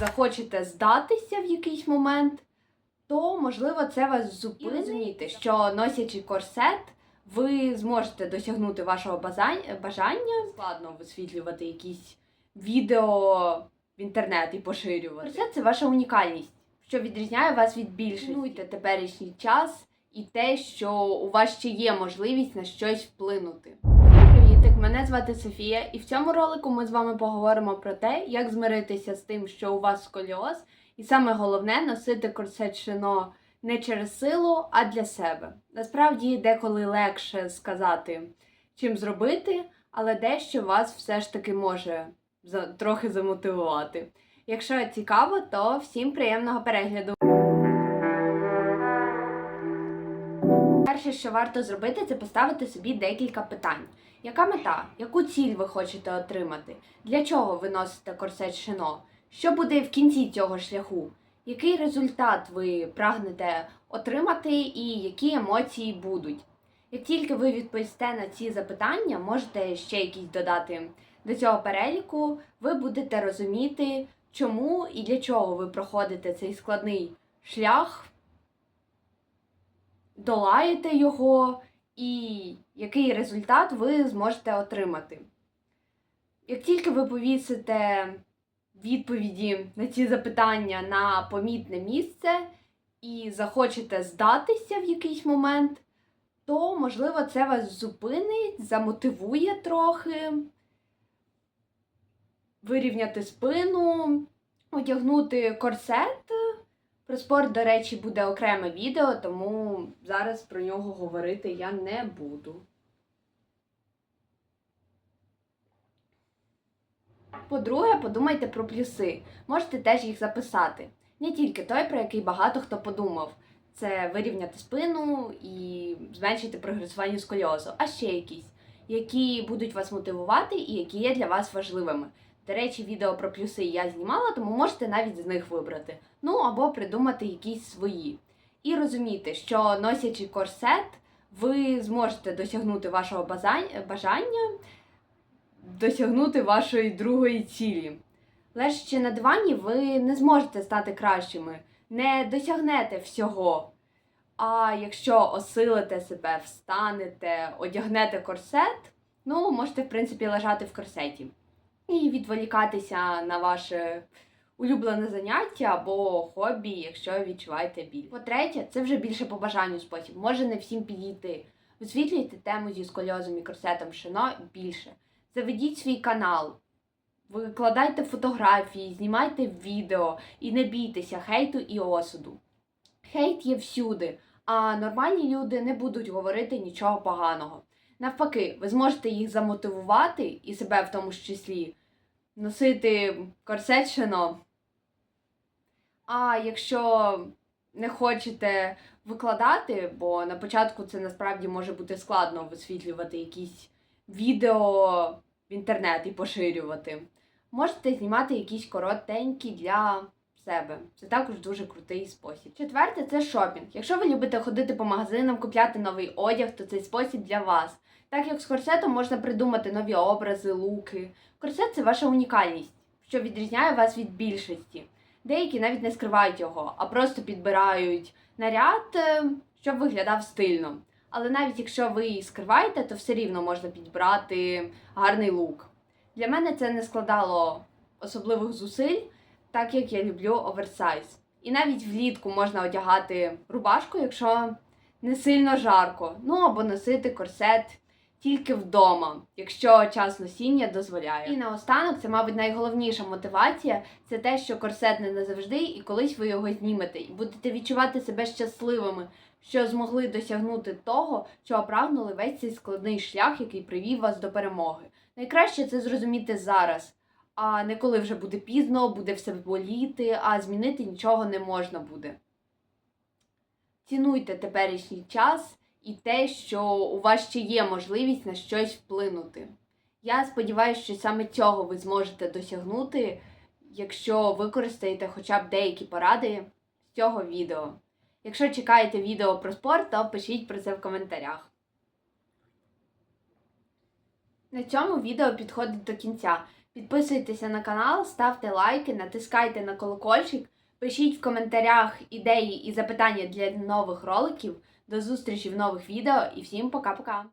захочете здатися в якийсь момент, то можливо це вас зупинить. Розумієте, що носячи корсет, ви зможете досягнути вашого бажання. Складно висвітлювати якісь відео в інтернет і поширювати. Корсет це ваша унікальність, що відрізняє вас від більшості. Цінуйте теперішній час і те, що у вас ще є можливість на щось вплинути. Привітик, мене звати Софія, і в цьому ролику ми з вами поговоримо про те, як змиритися з тим, що у вас сколіоз, і саме головне носити корсет шино не через силу, а для себе. Насправді деколи легше сказати, чим зробити, але дещо вас все ж таки може трохи замотивувати. Якщо цікаво, то всім приємного перегляду. Перше, що варто зробити, це поставити собі декілька питань. Яка мета? Яку ціль ви хочете отримати? Для чого ви носите корсет шино? Що буде в кінці цього шляху? Який результат ви прагнете отримати і які емоції будуть? Як тільки ви відповісте на ці запитання, можете ще якісь додати до цього переліку, ви будете розуміти, чому і для чого ви проходите цей складний шлях, долаєте його і який результат ви зможете отримати. Як тільки ви повісите відповіді на ці запитання на помітне місце і захочете здатися в якийсь момент, то, можливо, це вас зупинить, замотивує трохи, вирівняти спину, одягнути корсет. Про спорт, до речі, буде окреме відео, тому зараз про нього говорити я не буду. По-друге, подумайте про плюси. Можете теж їх записати. Не тільки той, про який багато хто подумав. Це вирівняти спину і зменшити прогресування сколіозу, а ще якісь, які будуть вас мотивувати і які є для вас важливими. До речі, відео про плюси я знімала, тому можете навіть з них вибрати. Ну або придумати якісь свої. І розуміти, що носячи корсет, ви зможете досягнути вашого бажання, досягнути вашої другої цілі. Лежачи на дивані, ви не зможете стати кращими, не досягнете всього. А якщо осилите себе, встанете, одягнете корсет, ну, можете, в принципі, лежати в корсеті і відволікатися на ваше улюблене заняття або хобі, якщо відчуваєте біль. По-третє, це вже більше по бажанню спосіб. Може не всім підійти. Висвітлюйте тему зі скольозом і корсетом шино більше. Заведіть свій канал, викладайте фотографії, знімайте відео і не бійтеся хейту і осуду. Хейт є всюди, а нормальні люди не будуть говорити нічого поганого. Навпаки, ви зможете їх замотивувати і себе в тому ж числі носити корсетчино. А якщо не хочете викладати, бо на початку це насправді може бути складно висвітлювати якісь відео в інтернет і поширювати, можете знімати якісь коротенькі для себе. Це також дуже крутий спосіб. Четверте це шопінг. Якщо ви любите ходити по магазинам, купляти новий одяг, то цей спосіб для вас. Так як з корсетом можна придумати нові образи, луки. Корсет це ваша унікальність, що відрізняє вас від більшості. Деякі навіть не скривають його, а просто підбирають наряд, е, щоб виглядав стильно. Але навіть якщо ви скриваєте, то все рівно можна підбрати гарний лук. Для мене це не складало особливих зусиль, так як я люблю оверсайз. І навіть влітку можна одягати рубашку, якщо не сильно жарко. Ну або носити корсет тільки вдома, якщо час носіння дозволяє. І наостанок, це, мабуть, найголовніша мотивація це те, що корсет не назавжди, і колись ви його знімете, і будете відчувати себе щасливими, що змогли досягнути того, чого прагнули весь цей складний шлях, який привів вас до перемоги. Найкраще це зрозуміти зараз, а не коли вже буде пізно, буде все боліти, а змінити нічого не можна буде. Цінуйте теперішній час і те, що у вас ще є можливість на щось вплинути. Я сподіваюся, що саме цього ви зможете досягнути, якщо використаєте хоча б деякі поради з цього відео. Якщо чекаєте відео про спорт, то пишіть про це в коментарях. На цьому відео підходить до кінця. Підписуйтеся на канал, ставте лайки, натискайте на колокольчик, пишіть в коментарях ідеї і запитання для нових роликів. До зустрічі в нових відео і всім пока-пока!